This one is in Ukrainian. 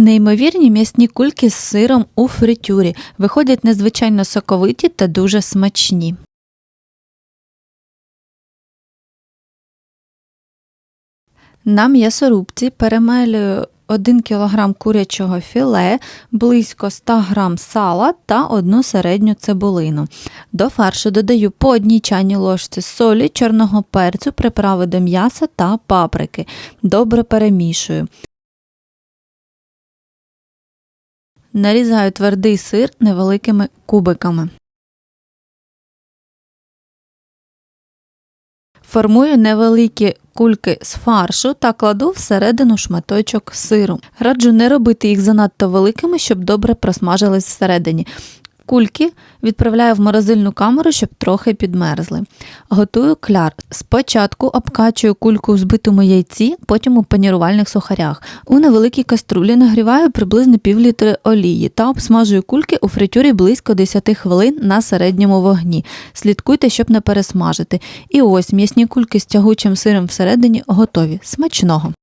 Неймовірні м'ясні кульки з сиром у фритюрі виходять надзвичайно соковиті та дуже смачні. На м'ясорубці перемелюю 1 кг курячого філе, близько 100 г сала та одну середню цибулину. До фаршу додаю по одній чайній ложці солі, чорного перцю, приправи до м'яса та паприки. Добре перемішую. Нарізаю твердий сир невеликими кубиками. Формую невеликі кульки з фаршу та кладу всередину шматочок сиру. Раджу не робити їх занадто великими, щоб добре просмажились всередині. Кульки відправляю в морозильну камеру, щоб трохи підмерзли. Готую кляр. Спочатку обкачую кульку у збитому яйці, потім у панірувальних сухарях. У невеликій каструлі нагріваю приблизно півлітри олії та обсмажую кульки у фритюрі близько 10 хвилин на середньому вогні. Слідкуйте, щоб не пересмажити. І ось м'ясні кульки з тягучим сиром всередині готові. Смачного!